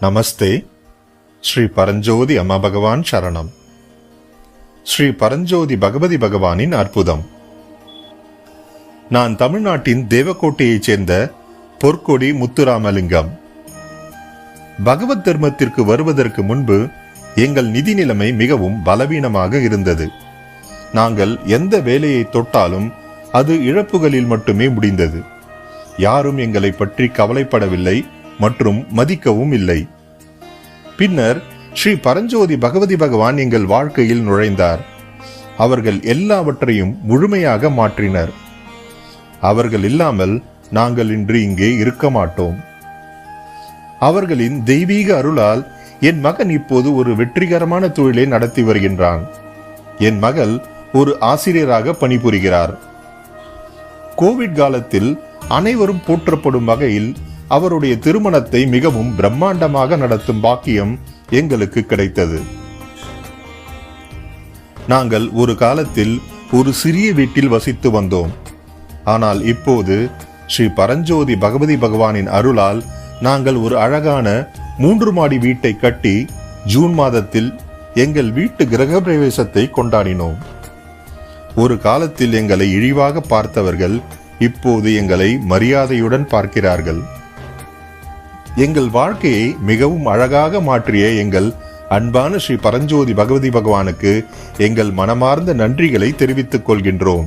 நமஸ்தே. ஸ்ரீ பரஞ்சோதி அம்மா பகவான் சரணம். ஸ்ரீ பரஞ்சோதி பகவதி பகவானின் அற்புதம். நான் தமிழ்நாட்டின் தேவக்கோட்டையைச் சேர்ந்த பொற்கொடி முத்துராமலிங்கம். பகவத் தர்மத்திற்கு வருவதற்கு முன்பு எங்கள் நிதி நிலைமை மிகவும் பலவீனமாக இருந்தது. நாங்கள் எந்த வேலையை தொட்டாலும் அது இழப்புகளில் மட்டுமே முடிந்தது. யாரும் எங்களை பற்றி கவலைப்படவில்லை. மற்றும் மதிக்கவும் இல்லை. பின்னர் ஸ்ரீ பரஞ்சோதி பகவதி பகவான் எங்கள் வாழ்க்கையில் நுழைந்தார். அவர்கள் எல்லாவற்றையும் முழுமையாக மாற்றினர். அவர்கள் இல்லாமல் நாங்கள் இன்று இங்கே இருக்க மாட்டோம். அவர்களின் தெய்வீக அருளால் என் மகன் இப்போது ஒரு வெற்றிகரமான தொழிலை நடத்தி வருகின்றான். என் மகள் ஒரு ஆசிரியராக பணிபுரிகிறார். கோவிட் காலத்தில் அனைவரும் போற்றப்படும் வகையில் அவருடைய திருமணத்தை மிகவும் பிரம்மாண்டமாக நடத்தும் பாக்கியம் எங்களுக்கு கிடைத்தது. நாங்கள் ஒரு காலத்தில் ஒரு சிறிய வீட்டில் வசித்து வந்தோம். ஆனால் இப்போது ஸ்ரீ பரஞ்சோதி பகவதி பகவானின் அருளால் நாங்கள் ஒரு அழகான மூன்று மாடி வீட்டை கட்டி ஜூன் மாதத்தில் எங்கள் வீட்டு கிரகப்பிரவேசத்தை கொண்டாடினோம். ஒரு காலத்தில் எங்களை இழிவாக பார்த்தவர்கள் இப்போது எங்களை மரியாதையுடன் பார்க்கிறார்கள். எங்கள் வாழ்க்கையை மிகவும் அழகாக மாற்றிய எங்கள் அன்பான ஸ்ரீ பரஞ்சோதி பகவதி பகவானுக்கு எங்கள் மனமார்ந்த நன்றிகளை தெரிவித்துக் கொள்கின்றோம்.